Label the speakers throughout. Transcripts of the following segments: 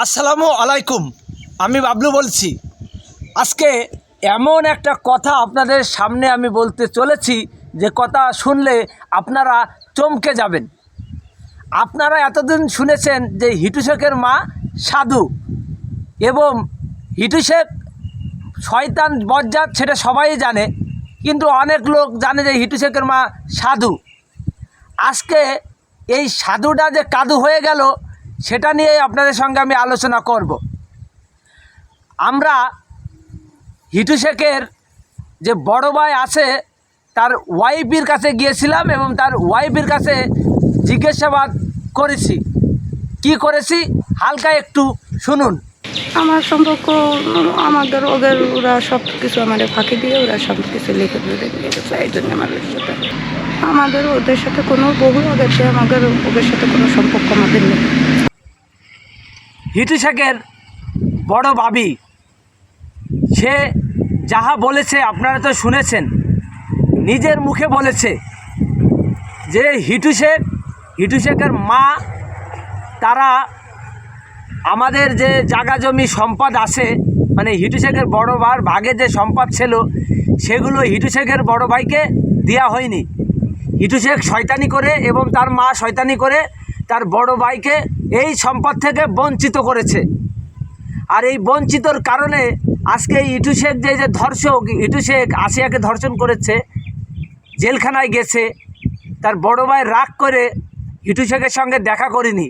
Speaker 1: আসসালামু আলাইকুম, আমি বাবলু বলছি। আজকে এমন একটা কথা আপনাদের সামনে আমি বলতে চলেছি, যে কথা শুনলে আপনারা চমকে যাবেন। আপনারা এতদিন শুনেছেন যে হিটু শেখের মা সাধু এবং হিটু শেখ শয়তান বজ্জাত সেটা সবাই জানে, কিন্তু অনেক লোক জানে যে হিটু শেখের মা সাধু। আজকে এই সাধুটা যে কাদু হয়ে গেল সেটা নিয়ে আপনাদের সঙ্গে আমি আলোচনা করব। আমরা হিটু শেখের যে বড় ভাই আছে, তার ওয়াইফের কাছে গিয়েছিলাম এবং তার ওয়াইফের কাছে জিজ্ঞাসাবাদ করেছি। কি করেছি? হালকা একটু শুনুন।
Speaker 2: আমার সম্পর্ক, আমাদের ওদের, ওরা সব কিছু আমাদের ফাঁকি দিয়ে ওরা সব কিছু লিখে এই জন্য আমাদের সাথে। আমাদের ওদের সাথে কোনো, বহু আগে থেকে আমাদের ওদের সাথে কোনো সম্পর্ক আমাদের নেই।
Speaker 1: হিটু শেখের বড় ভাবি। সে যাহা বলেছে আপনারা তো শুনেছেন, নিজের মুখে বলেছে যে হিটু শেখ, হিটু শেখের মা, তারা আমাদের যে জাগা জমি সম্পদ আছে মানে হিটু শেখের বড় ভার ভাগে যে সম্পদ ছিল, সেগুলো হিটু শেখের বড় ভাইকে দেওয়া হয়নি। হিটু শেখ শয়তানি করে এবং তার মা শয়তানি করে তার বড় ভাইকে এই সম্পদ থেকে বঞ্চিত করেছে। আর এই বঞ্চিতর কারণে আজকে ইটু শেখ যে যে ধর্ষক, ইটু শেখ আসিয়াকে ধর্ষণ করেছে, জেলখানায় গেছে, তার বড় ভাই রাগ করে ইটু শেখের সঙ্গে দেখা করেনি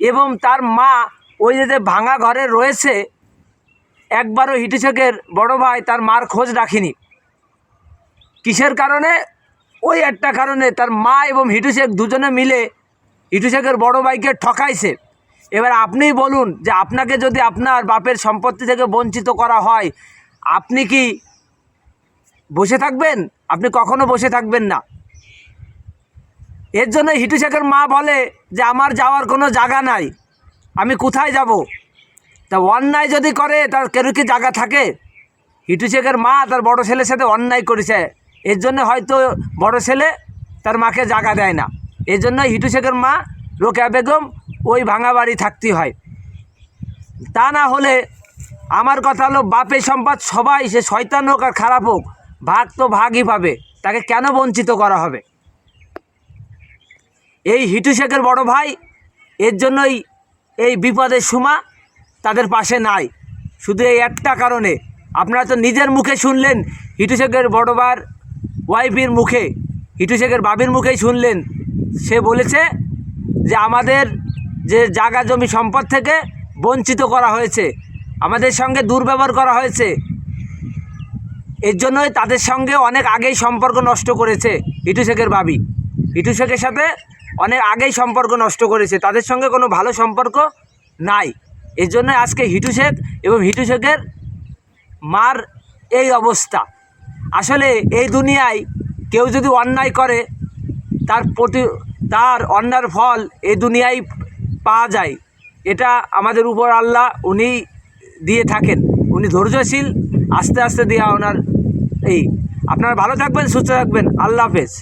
Speaker 1: এবং তার মা ওই যে যে ভাঙা ঘরে রয়েছে, একবারও হিটু শেখের বড় ভাই তার মার খোঁজ রাখিনি। কিসের কারণে? ওই একটা কারণে তার মা এবং হিটু শেখ দুজনে মিলে হিটু শেখের বড় ভাইকে ঠকাইছে। এবার আপনিই বলুন যে আপনাকে যদি আপনার বাপের সম্পত্তি থেকে বঞ্চিত করা হয়, আপনি কি বসে থাকবেন? আপনি কখনো বসে থাকবেন না। এর জন্য হিটু শেখের মা বলে যে আমার যাওয়ার কোনো জায়গা নাই, আমি কোথায় যাব? তা অন্যায় যদি করে, তার কেন কি জায়গা থাকে? হিটু শেখের মা তার বড় ছেলের সাথে অন্যায় করেছে। এর জন্য হয়তো বড় ছেলে তার মাকে জায়গা দেয় না। এই জন্য হিটু শেখের মা রোকেয়া বেগম ওই ভাঙা বাড়ি থাকতে হয়। তা না হলে আমার কথা হলো বাপের সম্পদ সবাই, সে শয়তান হোক আর খারাপ হোক, ভাগ তো ভাগই পাবে। তাকে কেন বঞ্চিত করা হবে? এই হিটু শেখের বড় ভাই, এর জন্যই এই বিপদের সুমা তাদের পাশে নাই। শুধু এই একটা কারণে। আপনারা তো নিজের মুখে শুনলেন, হিটু শেখের বড় বার ওয়াইফের মুখে, হিটু শেখের বাবির মুখেই শুনলেন। সে বলেছে যে আমাদের যে জায়গা জমি সম্পদ থেকে বঞ্চিত করা হয়েছে, আমাদের সঙ্গে দুর্ব্যবহার করা হয়েছে। এর জন্যই তাদের সঙ্গে অনেক আগেই সম্পর্ক নষ্ট করেছে হিটু শেখের বাবি হিটু শেখের সাথে অনেক আগেই সম্পর্ক নষ্ট করেছে। তাদের সঙ্গে কোনো ভালো সম্পর্ক নাই। এর জন্য আজকে হিটু শেখ এবং হিটু শেখের মার এই অবস্থা। আসলে এই দুনিয়ায় কেউ যদি অন্যায় করে তার প্রতি, তার অন্যার ফল এ দুনিয়ায় পাওয়া যায়। এটা আমাদের উপর আল্লাহ উনি দিয়ে থাকেন। উনি ধৈর্যশীল, আস্তে আস্তে দেওয়া ওনার এই। আপনারা ভালো থাকবেন, সুস্থ থাকবেন। আল্লাহ হাফেজ।